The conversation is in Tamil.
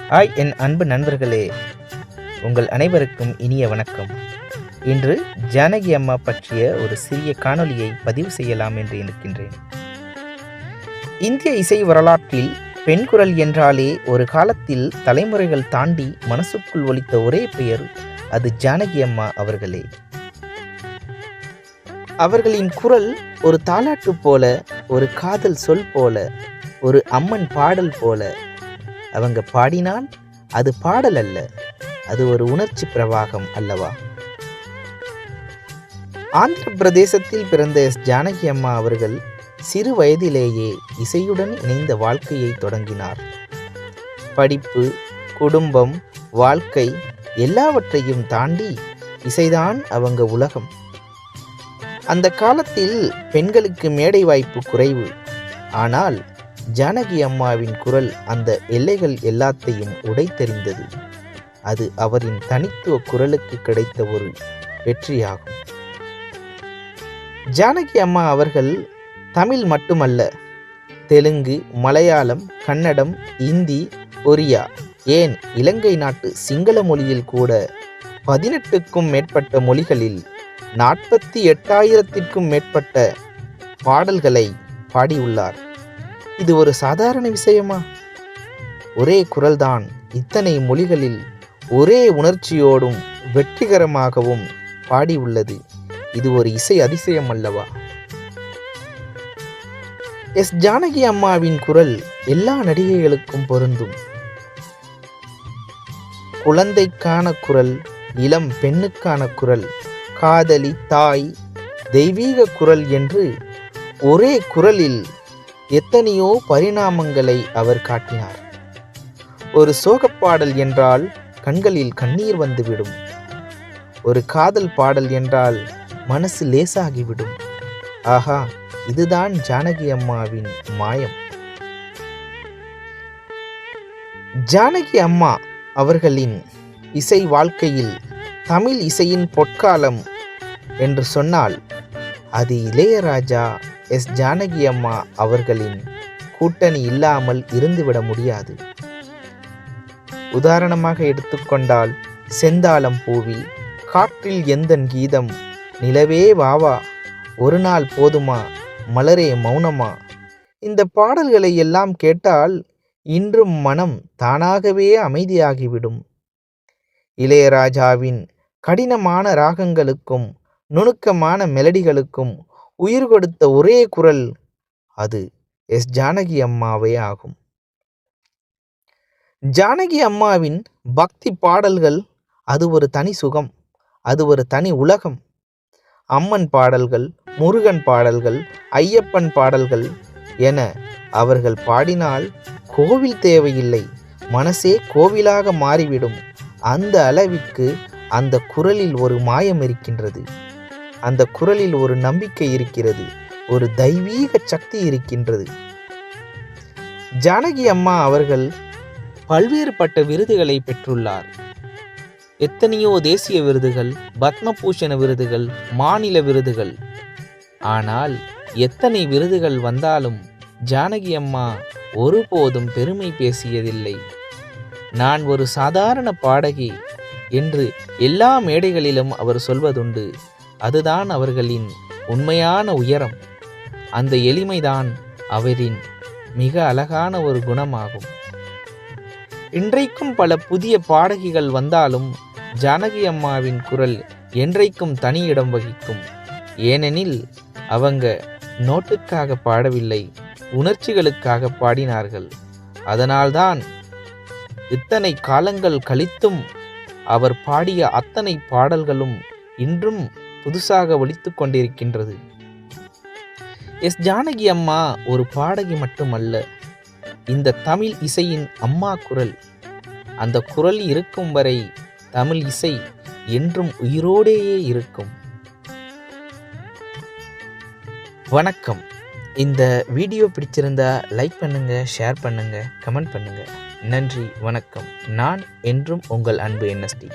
ஹாய் என் அன்பு நண்பர்களே உங்கள் அனைவருக்கும் இனிய வணக்கம். இன்று ஜானகி அம்மா பற்றிய ஒரு சிறிய காணொளியை பதிவு செய்யலாம் என்று இருக்கின்றேன் இந்திய இசை வரலாற்றில் பெண் குரல் என்றாலே ஒரு காலத்தில் தலைமுறைகள் தாண்டி மனசுக்குள் ஒலித்த ஒரே பெயர் அது ஜானகி அம்மா அவர்களே. அவர்களின் குரல் ஒரு தாலாட்டு போல ஒரு காதல் சொல் போல ஒரு அம்மன் பாடல் போல அவங்க பாடினால் அது பாடல் அல்ல அது ஒரு உணர்ச்சி பிரவாகம் அல்லவா? ஆந்திர பிரதேசத்தில் பிறந்த எஸ். ஜானகி அம்மா அவர்கள் சிறு வயதிலேயே இசையுடன் இணைந்த வாழ்க்கையை தொடங்கினார். படிப்பு குடும்பம் வாழ்க்கை எல்லாவற்றையும் தாண்டி இசைதான் அவங்க உலகம். அந்த காலத்தில் பெண்களுக்கு மேடை வாய்ப்பு குறைவு. ஆனால் ஜானகி அம்மாவின் குரல் அந்த எல்லைகள் எல்லாத்தையும் உடைத்தெறிந்தது. அது அவரின் தனித்துவ குரலுக்கு கிடைத்த ஒரு வெற்றியாகும். ஜானகி அம்மா அவர்கள் தமிழ் மட்டுமல்ல தெலுங்கு மலையாளம் கன்னடம் இந்தி ஒரியா ஏன் இலங்கை நாட்டு சிங்கள மொழியில் கூட பதினெட்டுக்கும் மேற்பட்ட மொழிகளில் நாற்பத்தி எட்டாயிரத்திற்கும் மேற்பட்ட பாடல்களை பாடியுள்ளார். இது ஒரு சாதாரண விஷயமா? ஒரே குரல்தான் இத்தனை மொழிகளில் ஒரே உணர்ச்சியோடும் வெற்றிகரமாகவும் பாடியுள்ளது. இது ஒரு இசை அதிசயம் அல்லவா? எஸ். ஜானகி அம்மாவின் குரல் எல்லா நடிகைகளுக்கும் பொருந்தும். குழந்தைக்கான குரல் இளம் பெண்ணுக்கான குரல் காதலி தாய் தெய்வீக குரல் என்று ஒரே குரலில் எத்தனையோ பரிணாமங்களை அவர் காட்டினார். ஒரு சோகப்பாடல் என்றால் கண்களில் கண்ணீர் வந்துவிடும். ஒரு காதல் பாடல் என்றால் மனசு லேசாகிவிடும். ஆஹா இதுதான் ஜானகி அம்மாவின் மாயம். ஜானகி அம்மா அவர்களின் இசை வாழ்க்கையில் தமிழ் இசையின் பொற்காலம் என்று சொன்னால் அது இளையராஜா எஸ் ஜானகி அம்மா அவர்களின் கூட்டணி இல்லாமல் இருந்துவிட முடியாது. உதாரணமாக எடுத்துக்கொண்டால் செந்தாளம் பூவில் காற்றில் எந்தன் கீதம்? நிலவே வாவா ஒரு நாள் போதுமா மலரே மௌனமா? இந்த பாடல்களை எல்லாம் கேட்டால் இன்றும் மனம் தானாகவே அமைதியாகிவிடும். இளையராஜாவின் கடினமான ராகங்களுக்கும் நுணுக்கமான மெலடிகளுக்கும் உயிர் கொடுத்த ஒரே குரல் அது. எஸ். ஜானகி அம்மாவே ஆகும். ஜானகி அம்மாவின் பக்தி பாடல்கள் அது ஒரு தனி சுகம் அது ஒரு தனி உலகம். அம்மன் பாடல்கள் முருகன் பாடல்கள் ஐயப்பன் பாடல்கள் என அவர்கள் பாடினால் கோவில் தேவையில்லை. மனசே கோவிலாக மாறிவிடும். அந்த அளவிற்கு அந்த குரலில் ஒரு மாயம் இருக்கின்றது. அந்த குரலில் ஒரு நம்பிக்கை இருக்கிறது ஒரு தெய்வீக சக்தி இருக்கின்றது. ஜானகி அம்மா அவர்கள் பல்வேறுபட்ட விருதுகளை பெற்றுள்ளார். எத்தனையோ தேசிய விருதுகள் பத்மபூஷண விருதுகள் மாநில விருதுகள். ஆனால் எத்தனை விருதுகள் வந்தாலும் ஜானகி அம்மா ஒருபோதும் பெருமை பேசியதில்லை. நான் ஒரு சாதாரண பாடகி என்று எல்லா மேடைகளிலும் அவர் சொல்வதுண்டு. அதுதான் அவர்களின் உண்மையான உயரம். அந்த எளிமைதான் அவரின் மிக அழகான ஒரு குணமாகும். இன்றைக்கும் பல புதிய பாடகிகள் வந்தாலும் ஜானகி அம்மாவின் குரல் என்றைக்கும் தனி இடம் வகிக்கும். ஏனெனில் அவங்க நோட்டுக்காக பாடவில்லை உணர்ச்சிகளுக்காக பாடினார்கள். அதனால்தான் இத்தனை காலங்கள் கழித்தும் அவர் பாடிய அத்தனை பாடல்களும் இன்றும் புதுசாக ஒழித்து கொண்டிருக்கின்றது. எஸ் ஜானகி அம்மா ஒரு பாடகி மட்டுமல்ல இந்த தமிழ் இசையின் அம்மா குரல். அந்த குரல் இருக்கும் வரை தமிழ் இசை என்றும் உயிரோடேயே இருக்கும். வணக்கம். இந்த வீடியோ பிடிச்சிருந்தா லைக் பண்ணுங்க ஷேர் பண்ணுங்க கமெண்ட் பண்ணுங்க. நன்றி வணக்கம். நான் என்றும் உங்கள் அன்பு என்எஸ்டி